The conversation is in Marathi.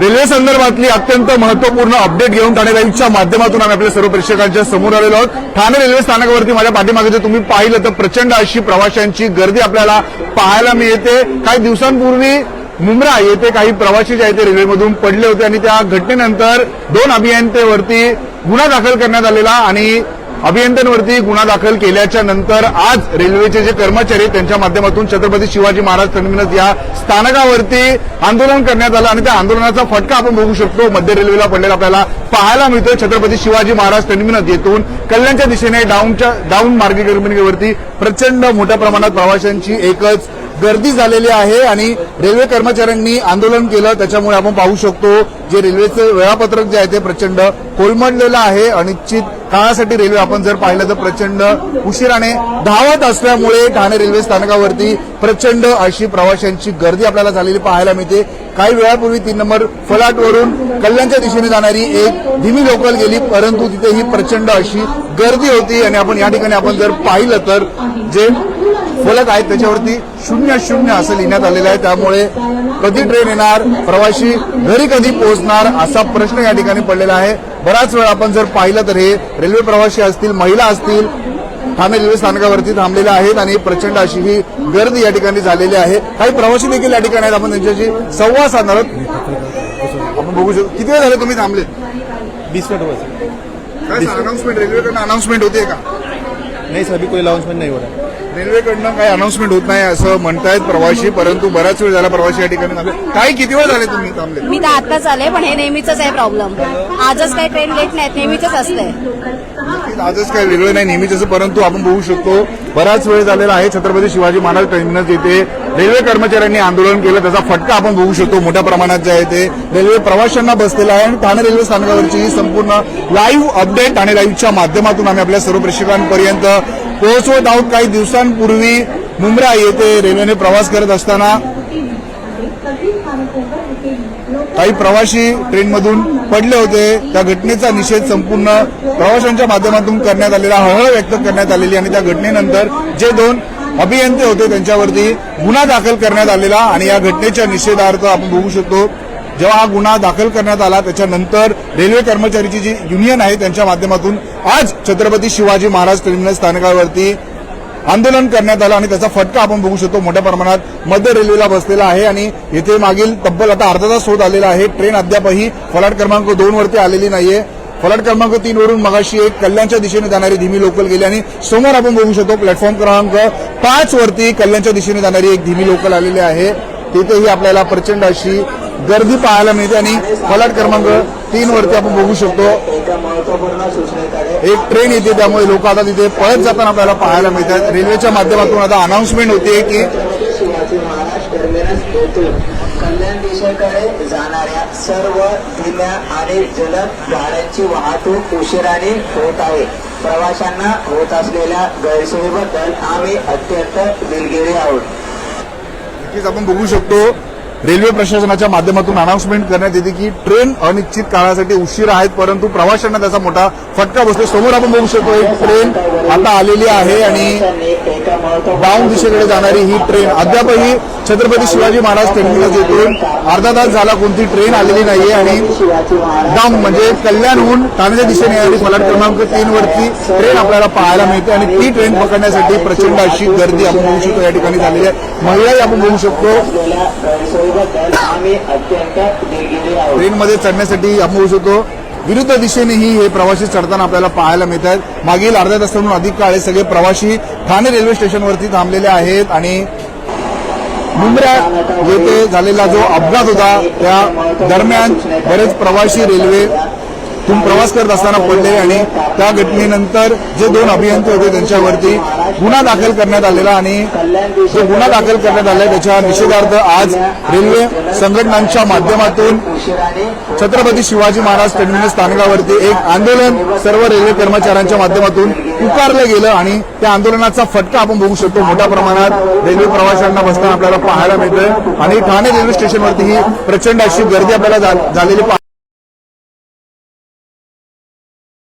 रेल्वे संदर्भातली अत्यंत महत्त्वपूर्ण अपडेट घेऊन ठाणे लाईव्हच्या माध्यमातून आम्ही आपल्या सर्व प्रेक्षकांच्या समोर आलेलो आहोत. ठाणे रेल्वे स्थानकावरती माझ्या पाठीमागे जर तुम्ही पाहिलं तर प्रचंड अशी प्रवाशांची गर्दी आपल्याला पाहायला मिळते. काही दिवसांपूर्वी मुंब्रा येथे काही प्रवासी जे आहेत ते रेल्वेमधून पडले होते आणि त्या घटनेनंतर दोन अभियंतेवरती गुन्हा दाखल करण्यात आलेला आणि अभियंत्यांवरती गुन्हा दाखल केल्याच्यानंतर आज रेल्वेचे जे कर्मचारी आहेत, त्यांच्या माध्यमातून छत्रपती शिवाजी महाराज टर्मिनस या स्थानकावरती आंदोलन करण्यात आलं आणि त्या आंदोलनाचा फटका आपण बघू शकतो. मध्य रेल्वेला पडलेला आपल्याला पाहायला मिळतोय. छत्रपती शिवाजी महाराज टर्मिनस येथून कल्याणच्या दिशेने डाऊनच्या डाऊन मार्गिकेवरती प्रचंड मोठ्या प्रमाणात प्रवाशांची एकच गर्दी झालेली आहे आणि रेल्वे कर्मचाऱ्यांनी आंदोलन केलं त्याच्यामुळे आपण पाहू शकतो जे रेल्वेचं वेळापत्रक जे आहे ते प्रचंड कोलमडलेलं आहे. अनिश्चित काळासाठी रेल्वे आपण जर पाहिलं तर प्रचंड उशिराने धावत असल्यामुळे ठाणे रेल्वे स्थानकावरती प्रचंड अशी प्रवाशांची गर्दी आपल्याला झालेली पाहायला मिळते. काही वेळापूर्वी तीन नंबर फलाटवरून कल्याणच्या दिशेने जाणारी एक धीमी लोकल गेली परंतु तिथे ही प्रचंड अशी गर्दी होती. आणि आपण या ठिकाणी आपण जर पाहिलं तर जे फलक आहेत त्याच्यावरती शून्य शून्य असं लिहिण्यात आलेलं आहे. त्यामुळे कधी ट्रेन येणार प्रवासी घरी कधी पोहोचणार असा प्रश्न या ठिकाणी पडलेला आहे. बराच वेळ आपण जर पाहिलं तर हे रेल्वे प्रवासी असतील महिला असतील ठाणे रेल्वे स्थानकावरती थांबलेले आहेत आणि प्रचंड अशी ही गर्दी या ठिकाणी झालेली आहे. काही प्रवासी देखील या ठिकाणी आहेत. आपण त्यांच्याशी संवाद साधणार आहोत. आपण बघू शकतो. किती वेळ झाले तुम्ही थांबले बीस. मिनट हुआ सर रेल्वेकडनं अनाउन्समेंट होते का? नहीं सर अभी कोई अनाउंसमेंट नहीं हो रहा है रेल्वेकडनं काही अनाउन्समेंट होत नाही असं म्हणतायत प्रवासी परंतु बराच वेळ झाला प्रवासी या ठिकाणी थांबले. काही किती वेळ झाले तुम्ही थांबले? मी तर आत्ताच आले पण हे नेहमीच आहे प्रॉब्लेम आजच काही ट्रेन लेट नाहीत नेहमीच असते आजच काही वेगळं नाही नेहमीच असं परंतु आपण बघू शकतो बराच वेळ झालेला आहे छत्रपती शिवाजी महाराज टर्मिनस येथे. रेल्वे कर्मचाऱ्यांनी आंदोलन केलं त्याचा फटका आपण बघू शकतो मोठ्या प्रमाणात जे आहे ते. रेल्वे प्रवाशांना बसलेला आहे आणि ठाणे रेल्वे स्थानकावरची ही संपूर्ण लाईव्ह अपडेट ठाणे लाईव्हच्या माध्यमातून आम्ही आपल्या सर्व प्रेक्षकांपर्यंत पोहोचवत आहोत काही दिवसांपूर्वी मुंब्रा येथे रेल्वेने प्रवास करत असताना. काही प्रवासी ट्रेनमधून पडले होते. त्या घटनेचा निषेध संपूर्ण प्रवाशांच्या माध्यमातून करण्यात आलेला हळहळ व्यक्त करण्यात आलेली आणि त्या घटनेनंतर जे दोन अभियंते होते त्यांच्यावरती गुन्हा दाखल करण्यात आलेला आणि या घटनेच्या निषेधार्थ आपण बघू शकतो. जेव्हा हा गुन्हा दाखल करण्यात आला त्याच्यानंतर रेल्वे कर्मचारीची जी युनियन आहे त्यांच्या माध्यमातून आज छत्रपती शिवाजी महाराज टर्मिनस स्थानकावरती आंदोलन करण्यात आलं आणि त्याचा फटका आपण बघू शकतो. मोठ्या प्रमाणात मध्य रेल्वेला बसलेला आहे आणि येथे मागील तब्बल आता अर्धा तास होत आलेला आहे. ट्रेन अद्यापही फलाट क्रमांक दोन वरती आलेली नाहीये. फलाट क्रमांक तीन वरून मगाशी एक कल्याणच्या दिशेने जाणारी धीमी लोकल गेली आणि समोर आपण बघू शकतो प्लॅटफॉर्म क्रमांक पाच वरती कल्याणच्या दिशेने जाणारी एक धीमी लोकल आलेली आहे. तिथेही आपल्याला प्रचंड अशी गर्दी पाहायला मिळते आणि फलाट क्रमांक तीन वरती आपण बघू शकतो. एक ट्रेन येते त्यामुळे लोक आता तिथे पळत जाताना आपल्याला पाहायला मिळतात. रेल्वेच्या माध्यमातून आता अनाउन्समेंट होते की कल्याण दिशेकडे जाणाऱ्या सर्व धीम्या आणि जलद गाड्यांची वाहतूक उशिराने होत आहे. प्रवाशांना होत असलेल्या गैरसोयीबद्दल आम्ही अत्यंत दिलगिरी आहोत. आपण बघू शकतो. रेल्वे प्रशासनाच्या माध्यमातून अनाउन्समेंट करण्यात येते की ट्रेन अनिश्चित काळासाठी उशीर आहेत परंतु प्रवाशांना त्याचा मोठा फटका बसतो समोर आपण बघू शकतो एक ट्रेन आता आलेली आहे आणि डाऊन दिशेकडे जाणारी ही ट्रेन. अद्यापही छत्रपती शिवाजी महाराज टर्मिनस येथून अर्धा तास झाला कोणती ट्रेन आलेली नाहीये आणि शिवाजी डाऊन म्हणजे कल्याणहून ठाण्याच्या दिशेने येणारी फलाट क्रमांक तीन वरती ट्रेन आपल्याला पाहायला मिळते आणि ती ट्रेन पकडण्यासाठी प्रचंड अशी गर्दी आपण बघू शकतो. या ठिकाणी झालेली आहे. महिलाही आपण बघू शकतो. ट्रेनमध्ये चढण्यासाठी आपण बघू शकतो. विरुद्ध दिशेनेही हे प्रवासी चढताना आपल्याला पाहायला मिळतात मागील अर्ध्या तासाहून अधिक काळ हे सगळे प्रवासी ठाणे रेल्वे स्टेशनवरती थांबलेले आहेत आणि मुंब्रा येथे झालेला जो अपघात होता त्या दरम्यान बरेच प्रवासी रेल्वे तून प्रवास करत असताना पडले आणि त्या घटनेनंतर जे दोन अभियंते होते त्यांच्यावरती गुन्हा दाखल करण्यात आलेला आणि जो गुन्हा दाखल करण्यात आला त्याच्या निषेधार्थ आज रेल्वे संघटनांच्या माध्यमातून छत्रपती शिवाजी महाराज टर्मिनस स्थानकावरती एक आंदोलन सर्व रेल्वे कर्मचाऱ्यांच्या माध्यमातून पुकारलं गेलं आणि त्या आंदोलनाचा फटका आपण बघू शकतो. मोठ्या प्रमाणात रेल्वे प्रवाशांना बसताना आपल्याला पाहायला मिळतंय. आणि ठाणे रेल्वे स्टेशनवरती ही प्रचंड अशी गर्दी आपल्याला झालेली